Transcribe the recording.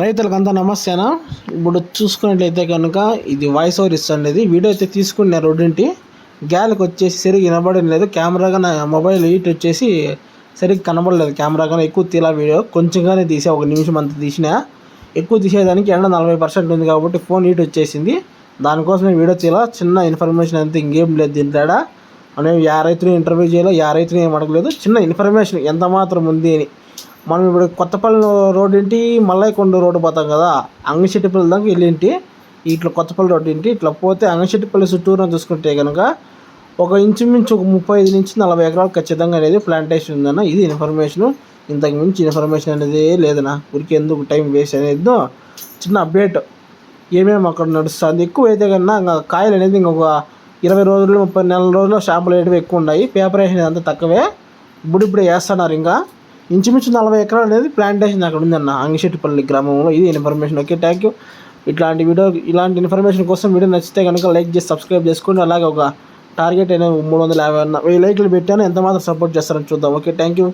రైతులకు అంతా నమస్తేనా? ఇప్పుడు చూసుకున్నట్లయితే కనుక ఇది వాయిస్ ఓవర్ ఇస్తాను ఇది వీడియో అయితే తీసుకున్న రెండింటి గ్యాలకు వచ్చేసి సరిగ్గా వినబడడం లేదు. కెమెరాగా నా మొబైల్ హీట్ వచ్చేసి సరిగ్గా కనబడలేదు. కెమెరాగానే ఎక్కువ తీలా వీడియో. కొంచెంగానే తీసా. ఒక నిమిషం అంత తీసిన. ఎక్కువ తీసేదానికి ఎండ నలభై పర్సెంట్ ఉంది కాబట్టి ఫోన్ హీట్ వచ్చేసింది. దానికోసం వీడియో తీయాల చిన్న ఇన్ఫర్మేషన్ అంతే ఇంకేం లేదు దీని తేడా. మనం యా రైతుని ఇంటర్వ్యూ చేయాలి? యా రైతుని ఏం అడగలేదు. చిన్న ఇన్ఫర్మేషన్ ఎంత మాత్రం ఉంది అని. మనం ఇప్పుడు కొత్తపల్లి రోడ్ ఏంటి? మల్లయ్యకొండ రోడ్డు పోతాం కదా. అంగశెట్టిపల్లి దాకా వెళ్ళింటి? ఇట్లా కొత్తపల్లి రోడ్డు ఏంటి? ఇట్లా పోతే అంగశెట్టిపల్లి చుట్టూరా చూసుకుంటే కనుక ఒక ఇంచుమించు ఒక ముప్పై ఐదు నుంచి నలభై ఎకరాలు ఖచ్చితంగా అనేది ప్లాంటేషన్ ఉందన్న. ఇది ఇన్ఫర్మేషను ఇంతకు మించి ఇన్ఫర్మేషన్ అనేది లేదన్నా. ఊరికి ఎందుకు టైం వేస్ట్ అనేది చిన్న అప్డేట్ ఏమేమి అక్కడ నడుస్తుంది? ఎక్కువ అయితే కన్నా ఇంకా కాయలు అనేది ఇంకొక ఇరవై రోజులు ముప్పై నెల రోజుల్లో షాపులు వేయడం ఎక్కువ ఉన్నాయి. పేపరేషన్ అంతా తక్కువే. ఇప్పుడు ఇప్పుడే వేస్తున్నారు ఇంకా. ఇంచుమించు నలభై ఎకరాలు అనేది ప్లాంటేషన్ అక్కడ ఉందన్న అంగిశెట్టిపల్లి గ్రామంలో. ఇది ఇన్ఫర్మేషన్ ఓకే థ్యాంక్ యూ ఇట్లాంటి వీడియో ఇలాంటి ఇన్ఫర్మేషన్ కోసం వీడియో నచ్చితే కనుక లైక్ చేసి సబ్స్క్రైబ్ చేసుకోండి. అలాగే ఒక టార్గెట్ అయినా మూడు వందల యాభై అన్న వెయ్యి లైక్లు పెట్టాను. ఎంత మాత్రం సపోర్ట్ చేస్తారని చూద్దాం. Okay thank you